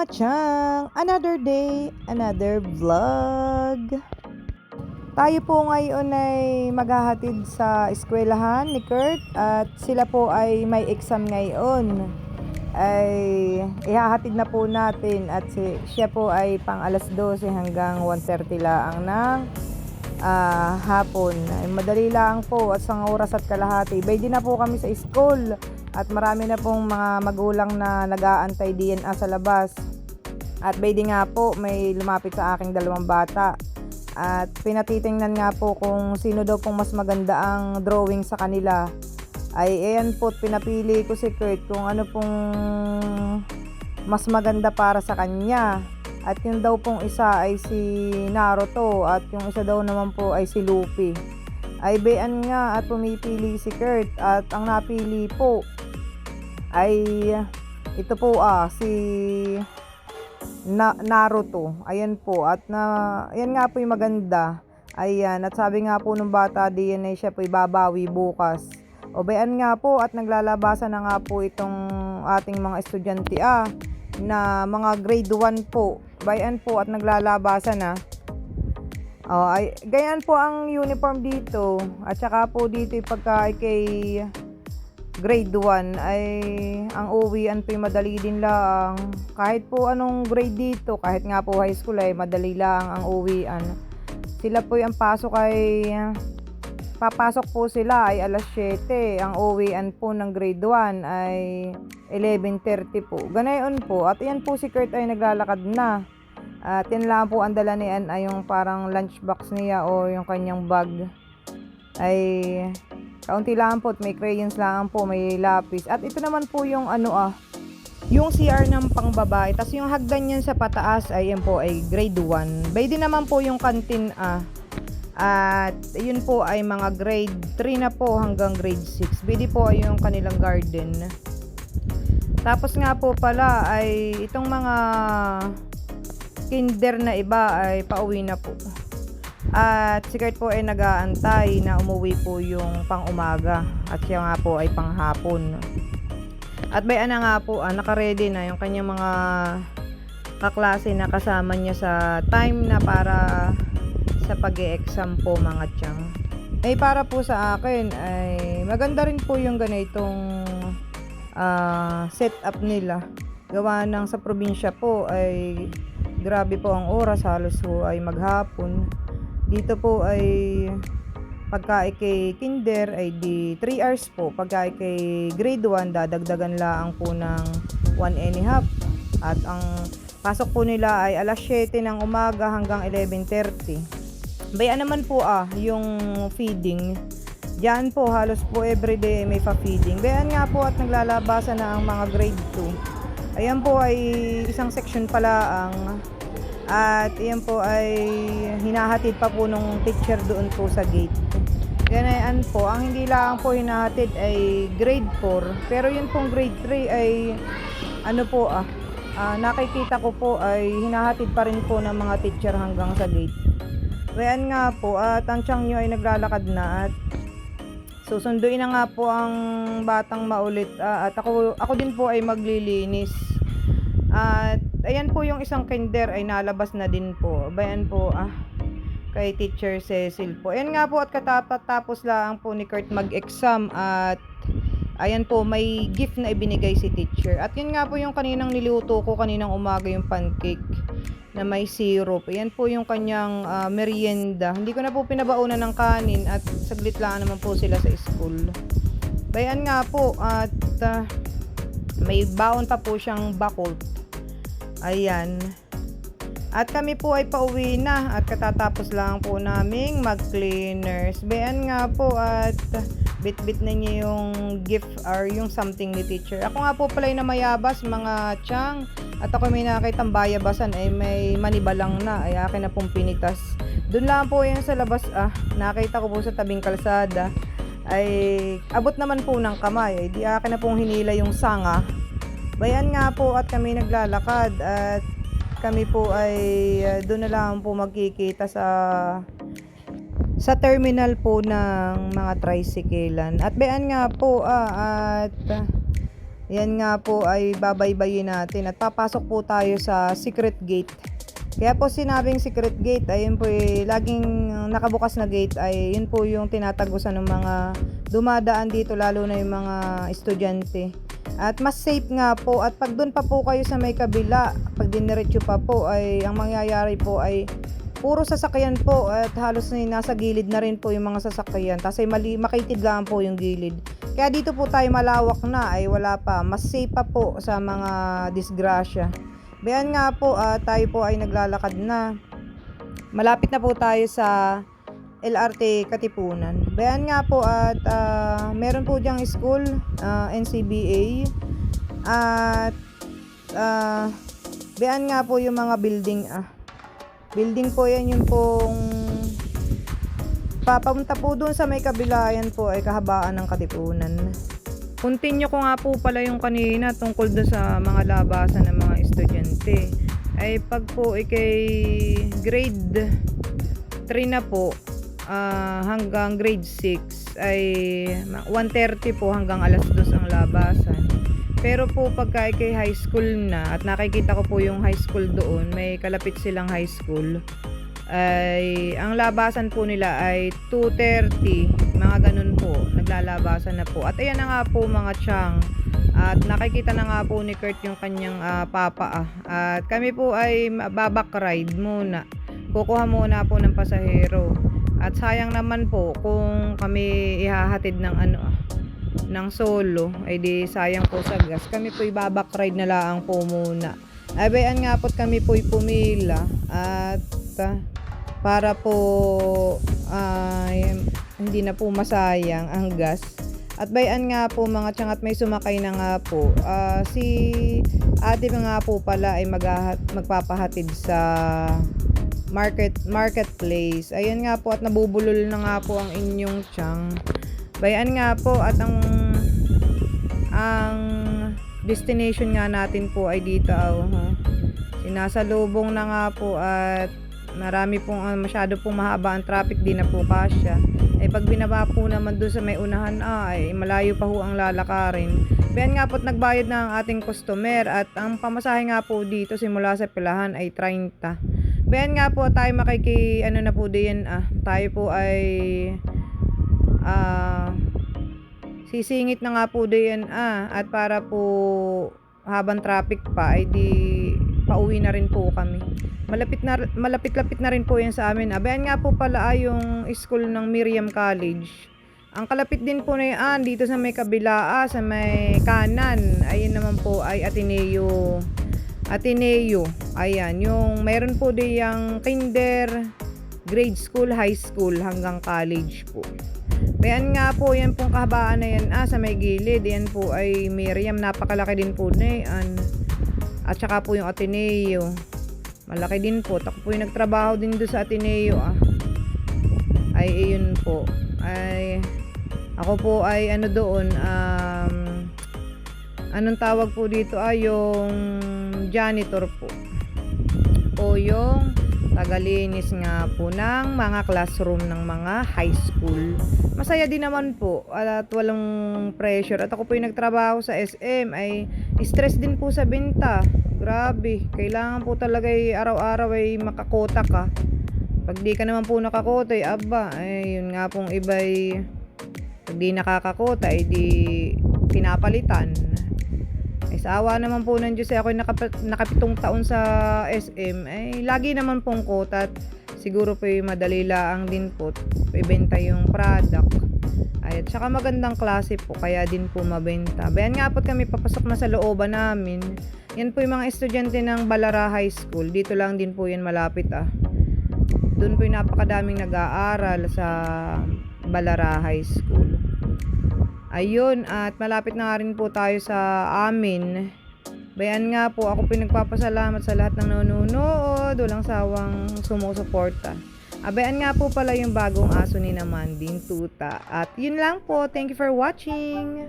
mga chang! Another day, another vlog! Tayo po ngayon ay maghahatid sa eskwelahan ni Kurt at sila po ay may exam ngayon. Ay ihahatid na po natin at si, siya po ay pang alas 12 hanggang 1.30 lang ng ah, hapon. Ay, madali lang po at sa oras at kalahati. Bay na po kami sa school at marami na pong mga magulang na nag-aantay DNA sa labas. At di nga po may lumapit sa aking dalawang bata. At pinatitingnan nga po kung sino daw pong mas maganda ang drawing sa kanila. Ay ayan po pinapili ko si Kurt kung ano pong mas maganda para sa kanya. At yung daw pong isa ay si Naruto at yung isa daw naman po ay si Luffy. Ay bayan nga at pumipili si Kurt at ang napili po ay ito po ah si na, Naruto. Ayan po at na ayan nga po yung maganda. Ayan at sabi nga po ng bata DNA siya po ibabawi bukas. O bayan nga po at naglalabasan na nga po itong ating mga estudyante ah na mga grade 1 po. Bayan po at naglalabasan na. Oh, ay, ganyan po ang uniform dito. At saka po dito yung pagka kay grade 1 ay ang uwian po madali din lang. Kahit po anong grade dito, kahit nga po high school ay madali lang ang uwian. Sila po yung pasok ay papasok po sila ay alas 7. Ang uwian po ng grade 1 ay 11.30 po. Ganayon po. At yan po si Kurt ay naglalakad na. At yan lang po ang dala ni Ann ay yung parang lunchbox niya o yung kanyang bag. Ay kaunti lang po may crayons lang po, may lapis. At ito naman po yung ano ah, yung CR ng pangbabae. Tapos yung hagdan niyan sa pataas ay yan po ay grade 1. Bay naman po yung canteen ah. At yun po ay mga grade 3 na po hanggang grade 6. Bidi po ay yung kanilang garden. Tapos nga po pala ay itong mga kinder na iba ay pauwi na po. At si Kurt po ay nag-aantay na umuwi po yung pang umaga at siya nga po ay pang hapon. At bay na nga po, ah, naka-ready na yung kanyang mga kaklase na kasama niya sa time na para sa pag exam po mga tiyang. Ay para po sa akin ay maganda rin po yung ganitong ah, setup nila. Gawa ng sa probinsya po ay grabe po ang oras halos po ay maghapon. Dito po ay pagka kay kinder ay di 3 hours po. Pagka kay grade 1 dadagdagan lang po ng 1 and a half. At ang pasok po nila ay alas 7 ng umaga hanggang 11.30. Bayan naman po ah, yung feeding. Diyan po halos po everyday may pa-feeding. Bayan nga po at naglalabasan na ang mga grade 2. Ayan po ay isang section pala ang at iyan po ay hinahatid pa po nung teacher doon po sa gate. Ganyan po, ang hindi lang po hinahatid ay grade 4. Pero yun pong grade 3 ay ano po ah, ah, nakikita ko po ay hinahatid pa rin po ng mga teacher hanggang sa gate. Kaya nga po, at ang tiyang nyo ay naglalakad na at susunduin na nga po ang batang maulit ah, at ako, ako din po ay maglilinis. At ayan po yung isang kinder ay nalabas na din po. Bayan po ah kay teacher Cecil po. Ayan nga po at katatapos lang po ni Kurt mag-exam at ayan po may gift na ibinigay si teacher. At yun nga po yung kaninang niluto ko kaninang umaga yung pancake na may syrup. Ayan po yung kanyang ah, merienda. Hindi ko na po pinabaunan ng kanin at saglit lang naman po sila sa school. Bayan nga po at ah, may baon pa po siyang bakot. Ayan. At kami po ay pauwi na at katatapos lang po naming mag-cleaners. Bayan nga po at bit-bit na niya yung gift or yung something ni teacher. Ako nga po pala yung namayabas mga chang at ako may nakakitang bayabasan ay may manibalang na ay akin na pong pinitas. Doon lang po yan sa labas ah. Nakita ko po sa tabing kalsada ay abot naman po ng kamay. Ay di akin na pong hinila yung sanga. Bayan nga po at kami naglalakad at kami po ay uh, doon na lang po magkikita sa sa terminal po ng mga tricyclean. At bayan nga po ah, at uh, Yan nga po ay babaybayin natin at papasok po tayo sa secret gate. Kaya po sinabing secret gate, ayun po eh, laging nakabukas na gate ay yun po yung tinatagusan ng mga dumadaan dito lalo na yung mga estudyante. At mas safe nga po at pag doon pa po kayo sa may kabila, pag diniretso pa po ay ang mangyayari po ay puro sasakyan po at halos na nasa gilid na rin po yung mga sasakyan. Ay mali, makitid lang po yung gilid. Kaya dito po tayo malawak na ay wala pa. Mas safe pa po sa mga disgrasya. Bayan nga po, ah, tayo po ay naglalakad na. Malapit na po tayo sa LRT Katipunan. Bayan nga po at ah, meron po diyang school, ah, NCBA. At ah, bayan nga po yung mga building. Ah, building po yan yung pong papunta po doon sa may kabila yan po ay kahabaan ng Katipunan. Continue ko nga po pala yung kanina tungkol doon sa mga labasan ng mga estudyante. Ay pag po ikay grade 3 na po ah, hanggang grade 6 ay 1.30 po hanggang alas 2 ang labasan. Pero po pagka ikay high school na at nakikita ko po yung high school doon, may kalapit silang high school ay ang labasan po nila ay 2.30 mga ganun po naglalabasan na po at ayan na nga po mga chang at nakikita na nga po ni Kurt yung kanyang ah, papa ah. at kami po ay babak ride muna kukuha muna po ng pasahero at sayang naman po kung kami ihahatid ng ano ng solo ay di sayang po sa gas kami po babak ride na lang po muna abayan nga po kami po pumila at ah, para po ay hindi na po masayang ang gas. At bayan nga po mga tiyang at may sumakay na nga po. Ah, si ate nga po pala ay magpapahatid sa market marketplace. Ayan nga po at nabubulol na nga po ang inyong tiyang. Bayan nga po at ang ang destination nga natin po ay dito oh, huh? Sinasalubong na nga po at marami pong ah, masyado pong mahaba ang traffic di na po kasya ay pag binaba po naman doon sa may unahan ah, ay malayo pa ho ang lalakarin Bayan nga po't nagbayad na ang ating customer at ang pamasahe nga po dito simula sa pilahan ay 30 Bayan nga po tayo makiki ano na po diyan ah tayo po ay ah sisingit na nga po diyan ah at para po habang traffic pa ay di pauwi na rin po kami malapit na malapit-lapit na rin po yan sa amin. Abayan nga po pala ay yung school ng Miriam College. Ang kalapit din po na yan dito sa may kabila ah, sa may kanan. Ayun naman po ay Ateneo. Ateneo. Ayan, yung meron po diyang kinder, grade school, high school hanggang college po. Bayan nga po, yan pong kahabaan na yan ah, sa may gilid. Yan po ay Miriam, napakalaki din po na yan. At saka po yung Ateneo. Malaki din po. Ako po yung nagtrabaho din doon sa Ateneo ah. Ay, ayun po. Ay, ako po ay ano doon, um, anong tawag po dito ay yung janitor po. O yung tagalinis nga po ng mga classroom ng mga high school. Masaya din naman po at walang pressure. At ako po yung nagtrabaho sa SM ay stress din po sa binta. Grabe, kailangan po talaga ay araw-araw ay makakota ka. Pag di ka naman po nakakota, ay aba, ay yun nga pong iba'y pag di nakakakota, ay di pinapalitan. Ay sa awa naman po ng Diyos, ay ako'y nakap- nakapitong taon sa SM, ay lagi naman pong kota at siguro po madali laang din po ibenta yung product. Ay, at saka magandang klase po, kaya din po mabenta. Bayan nga po kami papasok na sa looban namin. Yan po yung mga estudyante ng Balara High School. Dito lang din po yan malapit ah. Doon po yung napakadaming nag-aaral sa Balara High School. Ayun, at malapit na rin po tayo sa amin. Bayan nga po, ako po nagpapasalamat sa lahat ng nanonood, walang sawang sumusuporta. Abayan nga po pala yung bagong aso ni naman din, Tuta. At yun lang po, thank you for watching!